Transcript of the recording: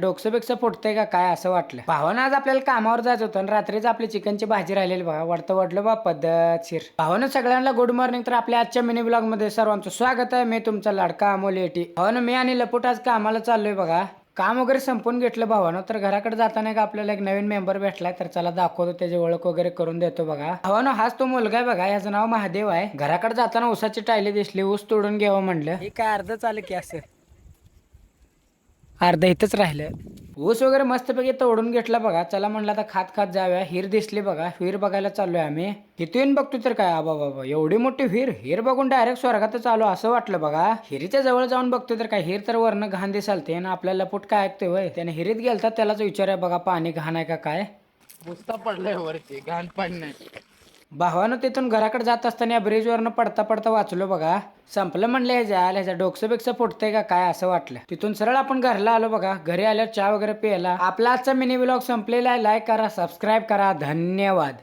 डोकसपेक्षा फुटतंय का? काय असं वाटलं? भावानं आज आपल्याला कामावर जायचं होतं आणि रात्रीच आपली चिकनची भाजी राहिलेली बघा. वाटतं वाटलं बा पद्धतशीर भावानं सगळ्यांना गुड मॉर्निंग तर आपल्या आजच्या मिनी ब्लॉगमध्ये सर्वांचं स्वागत आहे. मी तुमचा लाडका अमोल एटी. भावानं मी आणि लपूट आज कामाला चाललोय बघा. काम वगैरे संपून घेतलं भावानं तर घराकडे जाताना का आपल्याला एक नवीन मेंबर भेटलाय तर चला दाखवतो त्याची ओळख वगैरे करून देतो बघा. भावानं हाच तो मुलगा आहे बघा याचं नाव महादेव आहे. घराकडे जाताना ऊसाची टायली दिसली ऊस तोडून घ्यावं म्हणलं. हे काय अर्ध चालू की असं? अर्ध इथंच राहिलं. ऊस वगैरे मस्तपैकी तोडून घेतला बघा. चला म्हणलं आता खात खात जाऊया. हिर दिसली बघा. हिर बघायला चाललोय आम्ही. तिथून येऊन बघतो तर काय. आबा बाबा. एवढी मोठी हिर. हिर बघून डायरेक्ट स्वर्गातच आलो असं वाटलं बघा. हिरीच्या जवळ जाऊन बघतो तर काय. हिर तर वरनं घाण दिसालते आणि आपल्याला पुट काय ऐकतोय वय त्याने हिरीत गेलता त्यालाच विचारूया बघा पाणी घाण आहे का काय? पुस्ता पडलाय वरती. घाण पाणी नाही. भावानं तिथून घराकडे जात असताना या ब्रिजवरनं पडता पडता वाचलो बघा. संपलं म्हणलं ह्याच्या जायला ह्याच्या डोकसपेक्षा फुटतंय का काय असं वाटलं. तिथून सरळ आपण घरला आलो बघा. घरी आल्यावर चहा वगैरे प्यायला. आपला आजचा मिनी ब्लॉग संपलेला आहे. लाईक करा सबस्क्राईब करा. धन्यवाद.